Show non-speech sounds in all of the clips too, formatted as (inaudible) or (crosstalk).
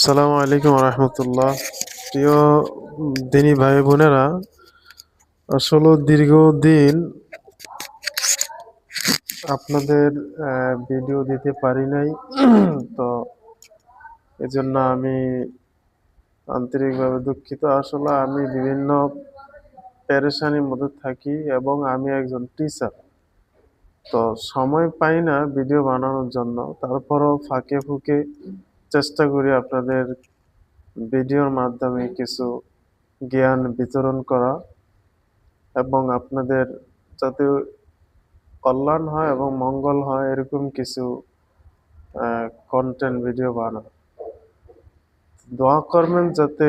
আসসালামু আলাইকুম রহমতুল্লাহ। প্রিয় দিনী ভাই বোনেরা, আসলে দীর্ঘদিন আপনাদের ভিডিও দিতে পারি নাই। (clears throat) তো এজন্য আমি আন্তরিকভাবে দুঃখিত। আসলে আমি বিভিন্ন পেরেশানির মধ্যে থাকি এবং আমি একজন টিচার তো সময় পাই না ভিডিও বানানোর জন্য। তারপরও ফাঁকে ফুঁকে চেষ্টা করি আপনাদের ভিডিওর মাধ্যমে কিছু জ্ঞান বিতরণ করা এবং আপনাদের যাতে কল্যাণ হয় এবং মঙ্গল হয়, এরকম কিছু কন্টেন্ট ভিডিও বানা দোয়া করবেন যাতে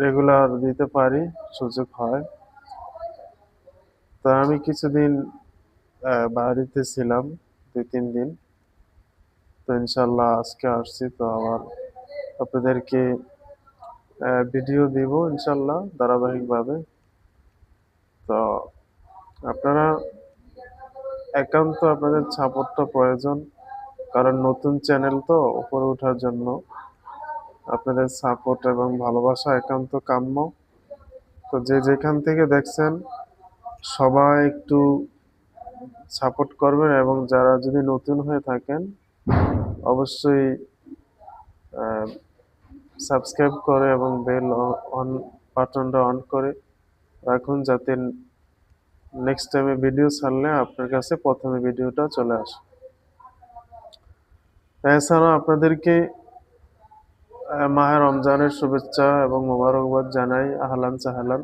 রেগুলার দিতে পারি, সুযোগ হয়। তো আমি কিছুদিন বাড়িতে ছিলাম দুই তিন দিন। তো ইনশাল্লাহ আজকে আসছি, তো আবার আপনাদেরকে ভিডিও দিব ইনশাল্লাহ ধারাবাহিকভাবে। তো আপনারা একান্ত আপনাদের সাপোর্টটা প্রয়োজন, কারণ নতুন চ্যানেল তো উপরে ওঠার জন্য। আপনাদের সাপোর্ট এবং ভালোবাসা একান্ত কাম্য। তো যে যেখান থেকে দেখছেন, সবাই একটু সাপোর্ট করবেন এবং যারা যদি নতুন হয়ে থাকেন অবশ্যই সাবস্ক্রাইব করে এবং বেল অন বাটনটা অন করে রাখুন যাতে নেক্সট টাইমে ভিডিও ছাড়লে আপনার কাছে প্রথমে ভিডিওটা চলে আসে। এছাড়াও আপনাদেরকে আহ, মাহে রমজানের শুভেচ্ছা এবং মোবারকবাদ জানাই। আহলান সাহালান।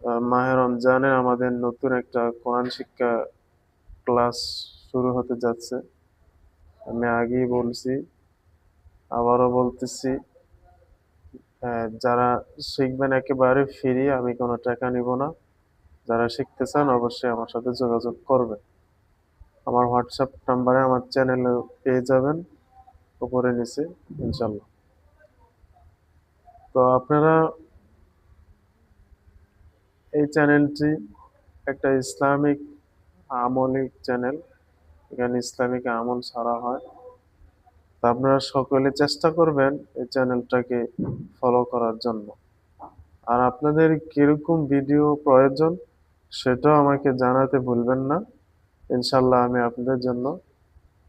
আহ, মাহে রমজানে আমাদের নতুন একটা কোরআন শিক্ষা ক্লাস শুরু হতে যাচ্ছে। আমি আগেই বলছি, আবারও বলতেছি যারা শিখবেন একেবারে ফ্রি আমি কোনো টাকা নিব না। যারা শিখতে চান অবশ্যই আমার সাথে যোগাযোগ করবেন। আমার হোয়াটসঅ্যাপ নাম্বারে আমার চ্যানেলে পেয়ে যাবেন, উপরে নিচে ইনশাল্লাহ তো আপনারা এই চ্যানেলটি একটা ইসলামিক আমলিক চ্যানেল এখানে ইসলামিক আমল ছাড়া হয়। তা আপনারা সকলে চেষ্টা করবেন এই চ্যানেলটাকে ফলো করার জন্য। আর আপনাদের কীরকম ভিডিও প্রয়োজন সেটাও আমাকে জানাতে ভুলবেন না। ইনশাল্লাহ আমি আপনাদের জন্য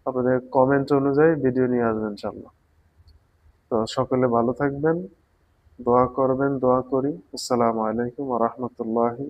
আপনাদের কমেন্ট অনুযায়ী ভিডিও নিয়ে আসবেন ইনশাল্লাহ তো সকলে ভালো থাকবেন, দোয়া করবেন, দোয়া করি। আসসালামু আলাইকুম রহমতুল্লাহি